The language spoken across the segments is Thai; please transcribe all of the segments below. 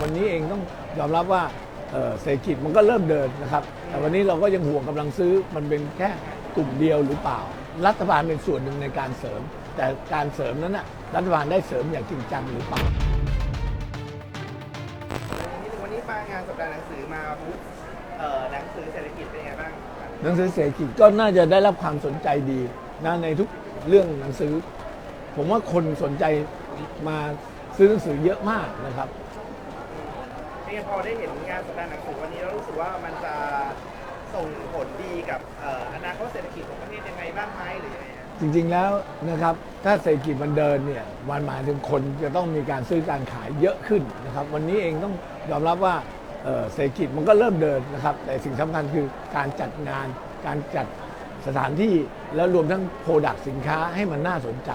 วันนี้เองต้องยอมรับว่าเอ่อเศรษฐกิจมันก็เริ่มเดินนะครับ แต่วันนี้เราก็ยังห่วงกำลังซื้อมันเป็นแค่กลุ่มเดียวหรือเปล่า รัฐบาลเป็นส่วนหนึ่งในการเสริม แต่การเสริมนั้นนะรัฐบาลได้เสริมอย่างจริงจังหรือเปล่าวันนี้มางานสัปดาห์หนังสือมาบูธเอ่อหนังสือเศรษฐกิจเป็นไงบ้างครับหนังสือเศรษฐกิจก็น่าจะได้รับความสนใจดีนะในทุกเรื่องหนังสือ ผมว่าคนสนใจมาซื้อหนังสือเยอะมากนะครับเป็ นไงพอได้เห็นงานสัปดาห์หนังสือวันนี้แล้วรู้สึกว่ามันจะส่งผลดีกับเอ่ออนาคตเศรษฐกิจของประเทศยังไงบ้างไหมหรือยังไงฮะจริงๆแล้วนะครับถ้าเศรษฐกิจมันเดินเนี่ยมันหมายถึงคนจะต้องมีการซื้อการขายเยอะขึ้นนะครับวันนี้เองต้องยอมรับว่าเอ่อเศรษฐกิจมันก็เริ่มเดินนะครับแต่สิ่งสำคัญคือการจัดงาน การจัดสถานที่แล้วรวมทั้งโปรดักต์สินค้าให้มันน่าสนใจ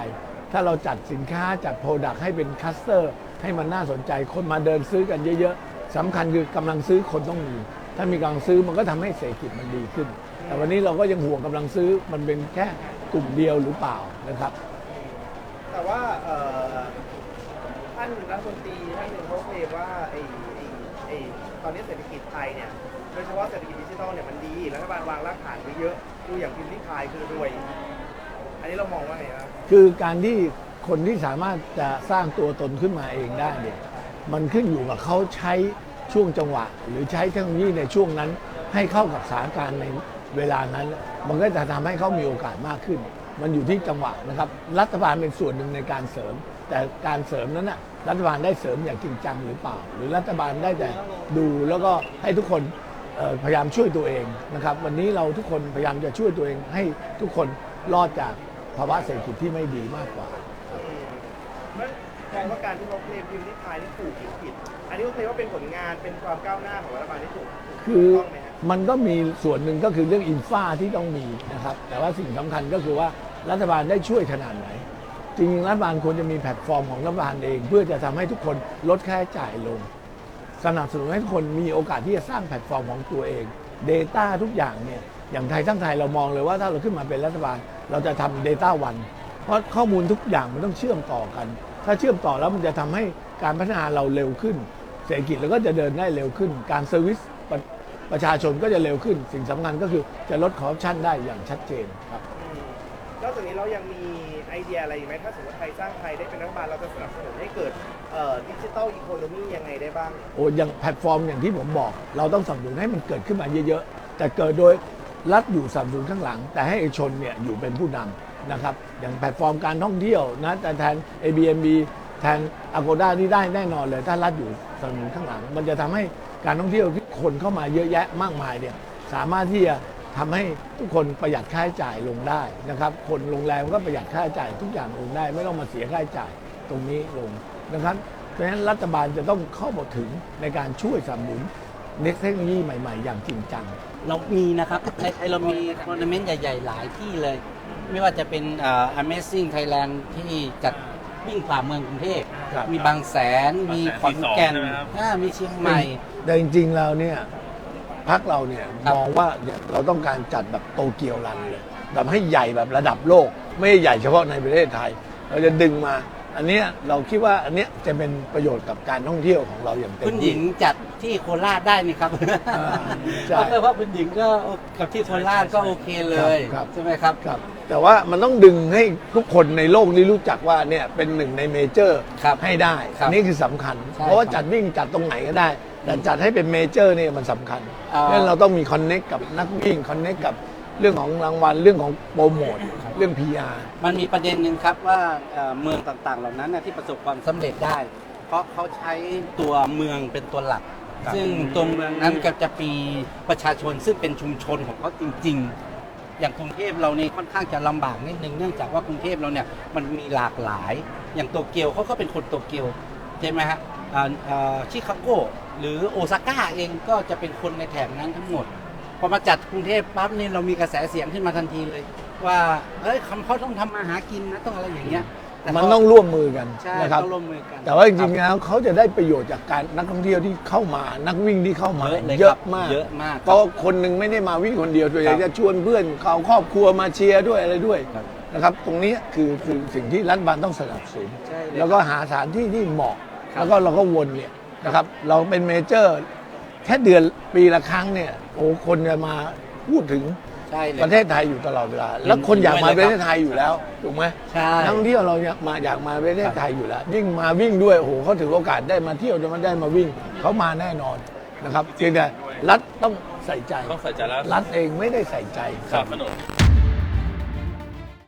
ถ้าเราจัดสินค้าจัดโปรดักต์ให้เป็นคัสเตอร์ให้มันน่าสนใจคนมาเดินซื้อกันเยอะๆ สำคัญคือกำลังซื้อคนต้องมี ถ้ามีกำลังซื้อมันก็ทำให้เศรษฐกิจมันดีขึ้น แต่วันนี้เราก็ยังห่วงกำลังซื้อมันเป็นแค่กลุ่มเดียวหรือเปล่านะครับ แต่ว่าเอ่อท่านรัฐมนตรีท่านหนึ่งเขาเคลมว่าไอ้ไอ้ไอ้ตอนนี้เศรษฐกิจไทยเนี่ยโดยเฉพาะเศรษฐกิจดิจิทัลเนี่ยมันดีรัฐบาลวางรากฐานไว้เยอะดูอย่างพิมพ์ริพายคือรวย อันนี้เรามองว่าไงครับคือการที่คนที่สามารถจะสร้างตัวตนขึ้นมาเองได้เนี่ย มันขึ้นอยู่กับเขาใช้ช่วงจังหวะ หรือใช้เทคโนโลยีในช่วงนั้น ให้เข้ากับสถานการณ์ในเวลานั้น มันก็จะทำให้เขามีโอกาสมากขึ้น มันอยู่ที่จังหวะนะครับ รัฐบาลเป็นส่วนหนึ่งในการเสริม แต่การเสริมนั้นนะรัฐบาลได้เสริมอย่างจริงจังหรือเปล่า หรือรัฐบาลได้แต่ดูแล้วก็ให้ทุกคนพยายามช่วยตัวเองนะครับ วันนี้เราทุกคนพยายามจะช่วยตัวเอง ให้ทุกคนรอดจากภาวะเศรษฐกิจที่ไม่ดีมากกว่า มันมองว่าการที่เขาเคลมพิมพ์ริพายนี่ถูกผิดผิด อันนี้เขาเคลมว่าเป็นผลงานเป็นความก้าวหน้าของรัฐบาลที่ถูกถูกคือต้องไหมฮะมันก็มีส่วนหนึ่งก็คือเรื่องอินฟาที่ต้องมีนะครับ แต่ว่าสิ่งสำคัญก็คือว่ารัฐบาลได้ช่วยขนาดไหน จริงๆรัฐบาลควรจะมีแพลตฟอร์มของรัฐบาลเอง เพื่อจะทำให้ทุกคนลดค่าใช้จ่ายลง สนับสนุนให้ทุกคนมีโอกาสที่จะสร้างแพลตฟอร์มของตัวเอง Data ทุกอย่างเนี่ยอย่างไทยทั้งไทยเรามองเลยว่าถ้าเราขึ้นมาเป็นรัฐบาล เราจะทำ Data วันเพราะข้อมูลทุกอย่างมันต้องเชื่อมต่อกัน ถ้าเชื่อมต่อแล้วมันจะทำให้การพัฒนาเราเร็วขึ้น เศรษฐกิจเราก็จะเดินได้เร็วขึ้น การเซอร์วิสประประชาชนก็จะเร็วขึ้น สิ่งสำคัญก็คือจะลดคอร์รัปชันได้อย่างชัดเจนครับอืมนอกจากนี้เรายังมีไอเดียอะไรอีกไหมถ้าสมมติไทยสร้างไทยได้เป็นรัฐบาลเราจะสนับสนุนให้เกิดดิจิทัลอีโคโนมียังไงได้บ้าง โอ้อย่างแพลตฟอร์มอย่างที่ผมบอก เราต้องสนับสนุนให้มันเกิดขึ้นมาเยอะๆ แต่เกิดโดยรัฐอยู่สนับสนุนข้างหลัง แต่ให้เอกชนเนี่ยอยู่เป็นผู้นำ นะครับอย่างแพลตฟอร์มการท่องเที่ยวนะแต่แทน Airbnb แทน Agoda ที่ได้แน่นอนเลย ถ้ารัฐอยู่สนับสนุนข้างหลัง มันจะทำให้การท่องเที่ยวที่คนเข้ามาเยอะแยะมากมายเนี่ยสามารถที่จะทำให้ทุกคนประหยัดค่าใช้จ่ายลงได้นะครับ คนโรงแรมก็ประหยัดค่าใช้จ่ายทุกอย่างลงได้ ไม่ต้องมาเสียค่าใช้จ่ายตรงนี้ลงนะครับเพราะฉะนั้นรัฐบาลจะต้องเข้ามาถึงในการช่วยสนับสนุนเทคโนโลยีใหม่ ๆ อย่างจริงจัง เรามีนะครับในไทยเรามีทัวร์นาเมนต์ใหญ่ ๆ หลายที่เลย ไม่ว่าจะเป็นเอ่อ Amazing Thailand ที่จัดวิ่งผ่าเมืองกรุงเทพ ครับมีบางแสน มีขอนแก่นบางแสนที่สองใช่ไหมครับ อ่ามีเชียงใหม่ แต่จริงๆแล้วเนี่ยพักเราเนี่ยครับ มองว่าเนี่ยเราต้องการจัดแบบโตเกียวรันเลยแบบให้ใหญ่แบบระดับโลก ไม่ใหญ่เฉพาะในประเทศไทย เราจะดึงมา อันเนี้ยเราคิดว่าอันเนี้ยจะเป็นประโยชน์กับการท่องเที่ยวของเราอย่างเต็มคุณหญิที่ งจัดที่โคราชได้นี่ครับอ่าใช่เพราะว่าคุณหญิงก็กับที่โคราชก็โอเคเลยครับ ใช่ไหมครับ ครับ แต่ว่ามันต้องดึงให้ทุกคนในโลกนี้รู้จักว่าเนี่ยเป็นหนึ่งในเมเจอร์ครับให้ได้ครับอันนี้คือสำคัญ ใช่เพราะว่าครับจัดวิ่งจัดตรงไหนก็ได้ แต่จัดให้เป็นเมเจอร์เนี่ยมันสำคัญอ่าเพราะฉะนั้นเราต้องมีคอนเน็กกับนักวิ่งคอนเน็กกับ เรื่องของรางวัลเรื่องของโปรโมทเรื่อง PR มันมีประเด็นหนึ่งครับว่าเอ่อเมืองต่างๆ เหล่านั้นนะที่ประสบความสำเร็จได้ เพราะเขาใช้ตัวเมืองเป็นตัวหลักซึ่งตัวเมืองนั้นก็จะมีประชาชนซึ่งเป็นชุมชนของเขาจริง ๆ อย่างกรุงเทพเราเนี่ค่อนข้างจะลำบากนิดนึงเนื่องจากว่ากรุงเทพเราเนี่ยมันมีหลากหลาย อย่างโตเกียวเขาก็เป็นคนโตเกียวใช่ไหมฮะอ่าอ่าชิคาโกหรือโอซาก้าเองก็จะเป็นคนในแถบนั้นทั้งหมด อมาจัดกรุงเทพปั๊บนี่เรามีกระแสเสียงขึ้นมาทันทีเลย ว่าเอ้ยคำเขาต้องทำมาหากินนะต้องอะไรอย่างเงี้ยแต่มันเขาต้องร่วมมือกันใช่นะครับ ต้องร่วมมือกัน แต่ว่าจริงๆแล้วเขาจะได้ประโยชน์จากการนักท่องเที่ยวที่เข้ามา นักวิ่งที่เข้ามาเยอะเลยเยคอะรับมากเยอะมากเพราะคนหนึ่งไม่ได้มาวิ่งคนเดียวตัวใหญ่ครับจะชวนเพื่อนเขาครอบครัวมาเชียร์ด้วยอะไรด้วยครับ นะครับ ตรงนี้คือคือสิ่งที่รัฐบาลต้องสนับสนุนใช่เลยแล้วก็หาสถานที่ที่เหมาะ ครับ แล้วก็เราก็วนเนี่ยนะครับ เราเป็นเมเจอร์ แค่เดือนปีละครั้งเนี่ยโอ้คนจะมาพูดถึงใช่เลยประเทศไทยอยู่ตลอดเวลา แล้วคนอยากมาประเทศไทยอยู่แล้วถูกไหมใช่นักท่องเที่ยวเราอยากมาอยากมาประเทศไทยอยู่แล้ว ยิ่งมาวิ่งด้วยโอ้โหเขาถือโอกาสได้มาเที่ยวจะมาได้มาวิ่งเขามาแน่นอนนะครับเพียงแต่รัฐต้องใส่ใจต้องใส่ใจแล้วรัฐเองไม่ได้ใส่ใจครับถนน